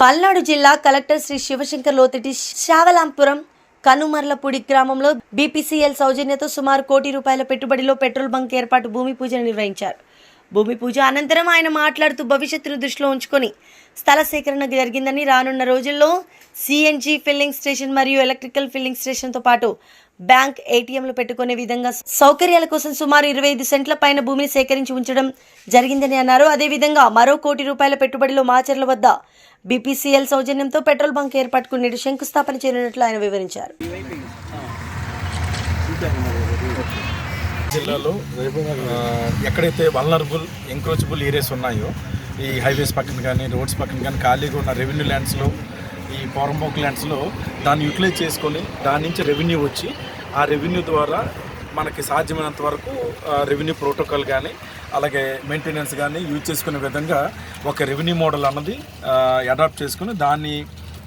పల్నాడు జిల్లా కలెక్టర్ శ్రీ శివశంకర్ లోతటి శావలాంపురం కనుమర్లపూడి గ్రామంలో బీపీసీఎల్ సౌజన్యతో సుమారు కోటి రూపాయల పెట్టుబడిలో పెట్రోల్ బంక్ ఏర్పాటు భూమి పూజ నిర్వహించారు. భూమి పూజ అనంతరం ఆయన మాట్లాడుతూ భవిష్యత్తును దృష్టిలో ఉంచుకొని స్థల సేకరణ జరిగిందని రానున్న రోజుల్లో సిఎన్జి ఫిల్లింగ్ స్టేషన్ మరియు ఎలక్ట్రికల్ ఫిల్లింగ్ స్టేషన్తో పాటు బ్యాంక్ ఏటీఎంలు పెట్టుకునే విధంగా సౌకర్యాల కోసం సుమారు ఇరవై ఐదు సెంట్ల పైన భూమిని సేకరించి ఉంచడం జరిగిందని అన్నారు. అదేవిధంగా మరో కోటి రూపాయల పెట్టుబడిలో మాచర్ల వద్ద బీపీసీఎల్ సౌజన్యంతో పెట్రోల్ బంక్ ఏర్పాటుకు నేడు శంకుస్థాపన చేయనున్నట్లు ఆయన వివరించారు. జిల్లాలో ఎక్కడైతే వల్నరబుల్ ఎంక్రోచబుల్ ఏరియాస్ ఉన్నాయో ఈ హైవేస్ పక్కన కానీ రోడ్స్ పక్కన కానీ ఖాళీగా ఉన్న రెవెన్యూ ల్యాండ్స్లో పోరంబోక్ ల్యాండ్స్లో దాన్ని యూటిలైజ్ చేసుకొని దాని నుంచి రెవెన్యూ వచ్చి ఆ రెవెన్యూ ద్వారా మనకి సాధ్యమైనంత వరకు రెవెన్యూ ప్రోటోకాల్ కానీ అలాగే మెయింటెనెన్స్ కానీ యూజ్ చేసుకునే విధంగా ఒక రెవెన్యూ మోడల్ అన్నది అడాప్ట్ చేసుకుని దాని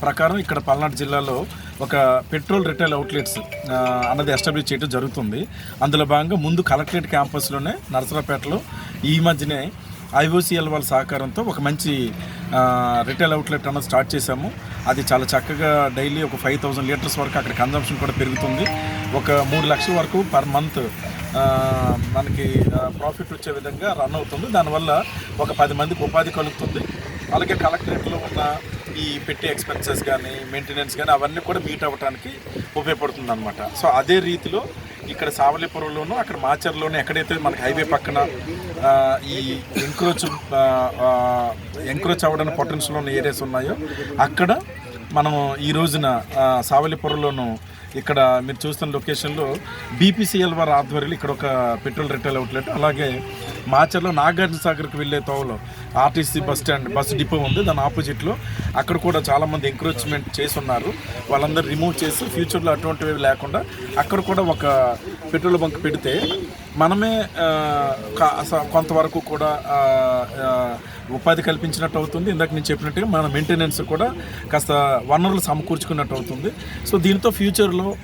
ప్రకారం ఇక్కడ పల్నాడు జిల్లాలో ఒక పెట్రోల్ రిటైల్ అవుట్లెట్స్ అన్నది ఎస్టాబ్లిష్ చేయడం జరుగుతుంది. అందులో భాగంగా ముందు కలెక్టరేట్ క్యాంపస్లోనే నరసరాపేటలో ఈ మధ్యనే ఐఓసిఎల్ వాళ్ళ సహకారంతో ఒక మంచి రిటైల్ అవుట్లెట్ అన్నది స్టార్ట్ చేశాము. అది చాలా చక్కగా డైలీ ఒక ఫైవ్ థౌజండ్ లీటర్స్ వరకు అక్కడ కన్జంప్షన్ కూడా పెరుగుతుంది. ఒక మూడు లక్షల వరకు పర్ మంత్ మనకి ప్రాఫిట్ వచ్చే విధంగా రన్ అవుతుంది. దానివల్ల ఒక పది మందికి ఉపాధి కలుగుతుంది. అలాగే కలెక్టరేట్లో ఉన్న ఈ పెట్టే ఎక్స్పెన్సెస్ కానీ మెయింటెనెన్స్ కానీ అవన్నీ కూడా మీట్ అవ్వడానికి ఉపయోగపడుతుంది అనమాట సో అదే రీతిలో ఇక్కడ సావలిపురంలోను అక్కడ మాచర్లోను ఎక్కడైతే మనకి హైవే పక్కన ఈ ఎంక్రోచ్ ఎంక్రోచ్ అవ్వడానికి పొటెన్షియల్ ఉన్న ఏరియాస్ ఉన్నాయో అక్కడ మనం ఈ రోజున సావలిపురంలోను ఇక్కడ మీరు చూస్తున్న లొకేషన్లో బీపీసీఎల్ వారి ఆధ్వర్యంలో ఇక్కడ ఒక పెట్రోల్ రిటైల్ అవుట్లెట్ అలాగే మాచర్లో నాగార్జున సాగర్కి వెళ్ళే తోవలో RTC bus stand bus depot ఉంది. దాని ఆపోజిట్లో అక్కడ కూడా చాలామంది ఎంక్రోచ్మెంట్ చేసి ఉన్నారు వాళ్ళందరూ రిమూవ్ చేసి ఫ్యూచర్లో అటువంటివి లేకుండా అక్కడ కూడా ఒక పెట్రోల్ బంక్ పెడితే మనమే కా- స- కొంతవరకు కూడా ఉపాధి కల్పించినట్టు అవుతుంది. ఇందాక నేను చెప్పినట్టుగా మన మెయింటెనెన్స్ కూడా కాస్త వనరులు సమకూర్చుకున్నట్టు అవుతుంది. సో దీంతో ఫ్యూచర్లో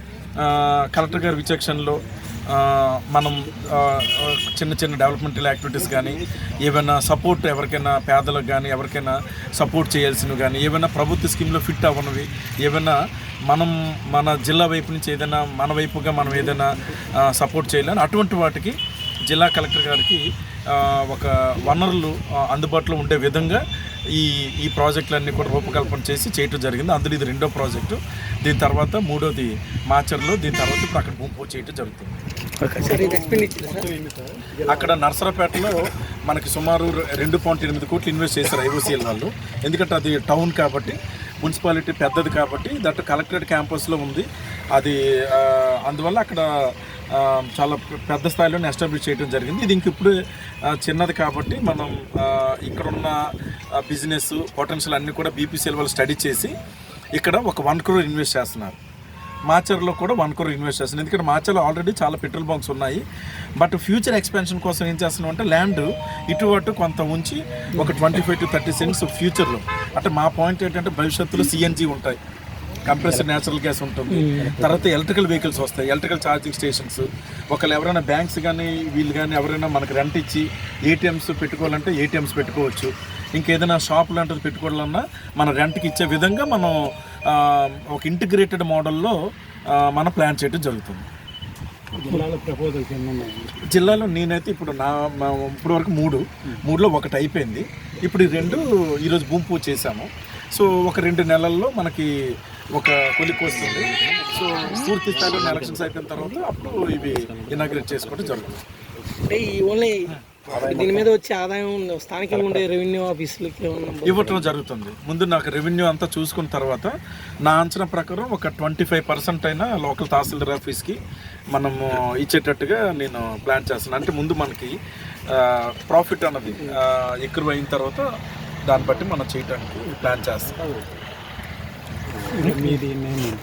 కలెక్టర్ గారి విచక్షణలో మనం చిన్న చిన్న డెవలప్మెంటల్ యాక్టివిటీస్ కానీ ఏమైనా సపోర్ట్ ఎవరికైనా పేదలకు కానీ ఎవరికైనా సపోర్ట్ చేయాల్సినవి కానీ ఏమైనా ప్రభుత్వ స్కీమ్లో ఫిట్ అవ్వనివి ఏమైనా మనం మన జిల్లా వైపు నుంచి ఏదైనా మన వైపుగా మనం ఏదైనా సపోర్ట్ చేయాలని అటువంటి వాటికి జిల్లా కలెక్టర్ గారికి ఒక వనరులు అందుబాటులో ఉండే విధంగా ఈ ఈ ప్రాజెక్టులన్నీ కూడా రూపకల్పన చేసి చేయటం జరిగింది. అందులో ఇది రెండో ప్రాజెక్టు. దీని తర్వాత మూడోది మాచర్లో దీని తర్వాత ఇప్పుడు అక్కడ భూమి పూజ చేయటం జరుగుతుంది. అక్కడ నర్సరాపేటలో మనకి సుమారు రెండు పాయింట్ ఎనిమిది కోట్లు ఇన్వెస్ట్ చేశారు ఐఓసీఎల్ వాళ్ళు. ఎందుకంటే అది టౌన్ కాబట్టి మున్సిపాలిటీ పెద్దది కాబట్టి దట్ కలెక్టరేట్ క్యాంపస్లో ఉంది. అది అందువల్ల అక్కడ చాలా పెద్ద స్థాయిలోనే ఎస్టాబ్లిష్ చేయడం జరిగింది. ఇది ఇంక ఇప్పుడు చిన్నది కాబట్టి మనం ఇక్కడున్న బిజినెస్ పొటెన్షియల్ అన్నీ కూడా బీపీసీఎల్ వాళ్ళు స్టడీ చేసి ఇక్కడ ఒక వన్ క్రోర్ ఇన్వెస్ట్ చేస్తున్నారు. మాచర్లో కూడా వన్ క్రోర్ ఇన్వెస్ట్ చేస్తున్నాం ఎందుకంటే మాచర్లో ఆల్రెడీ చాలా పెట్రోల్ బంక్స్ ఉన్నాయి. బట్ ఫ్యూచర్ ఎక్స్పెన్షన్ కోసం ఏం చేస్తున్నాం అంటే ల్యాండ్ ఇటు అటు కొంత ఉంచి ఒక twenty five to thirty cents ఫ్యూచర్లో అంటే మా పాయింట్ ఏంటంటే భవిష్యత్తులో సిఎన్జీ ఉంటాయి. కంప్రెసర్ న్యాచురల్ గ్యాస్ ఉంటుంది. తర్వాత ఎలక్ట్రికల్ వెహికల్స్ వస్తాయి. ఎలక్ట్రికల్ ఛార్జింగ్ స్టేషన్స్ ఒకళ్ళు ఎవరైనా బ్యాంక్స్ కానీ వీళ్ళు కానీ ఎవరైనా మనకు రెంట్ ఇచ్చి ఏటీఎంస్ పెట్టుకోవాలంటే ఏటీఎంస్ పెట్టుకోవచ్చు. ఇంకేదైనా షాప్ లాంటిది పెట్టుకోవాలన్నా మన రెంట్కి ఇచ్చే విధంగా మనం ఒక ఇంటిగ్రేటెడ్ మోడల్లో మనం ప్లాన్ చేయడం జరుగుతుంది. జిల్లాలో నేనైతే ఇప్పుడు నా ఇప్పుడు వరకు మూడు. మూడులో ఒకటి అయిపోయింది. ఇప్పుడు ఈ రెండు ఈరోజు భూమి పూజ చేశాము. సో ఒక రెండు నెలల్లో మనకి ఒక కొలిక్ వస్తుంది సో పూర్తి స్థాయిలో ఎలక్షన్స్ అయిపోయిన తర్వాత అప్పుడు ఇవి ఇనాగ్రేట్ చేసుకోవడం జరుగుతుంది. అంటే ఈ ఓన్లీ దీని మీద వచ్చే ఆదాయం స్థానికంగా ఉండే రెవెన్యూ ఆఫీసులకి ఇవ్వటం జరుగుతుంది. ముందు నాకు రెవెన్యూ అంతా చూసుకున్న తర్వాత నా అంచనా ప్రకారం ఒక ట్వంటీ ఫైవ్ పర్సెంట్ అయినా లోకల్ తహసీల్దార్ ఆఫీస్కి మనము ఇచ్చేటట్టుగా నేను ప్లాన్ చేస్తున్నాను. అంటే ముందు మనకి ప్రాఫిట్ అన్నది ఎక్కువ అయిన తర్వాత దాన్ని బట్టి మనం చేయడానికి ప్లాన్ చేస్తాం มีดีแน่นอน